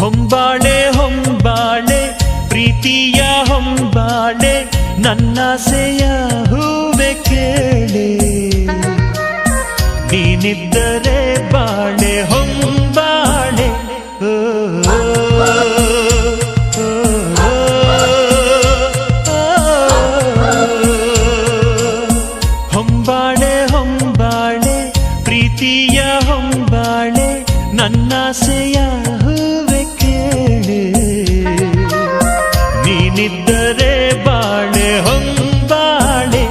ಹೊಂಬಾಳೆ ಹೊಂಬಾಳೆ ಪ್ರೀತಿಯ ಹೊಂಬಾಳೆ ನನ್ನಾಸೆಯ ಹೂವೆ ಕೇಳೆ. ನೀನಿದ್ದರೆ ಬಾಳೆ ಹೊಂಬಾಳೆ. ಓ, ಹೊಂಬಾಳೆ ಹೊಂಬಾಳೆ ಪ್ರೀತಿಯ ಹೊಂಬಾಳೆ ನನ್ನಾಸೆಯ ಹೂವೆ रे बाणे हम बाणे।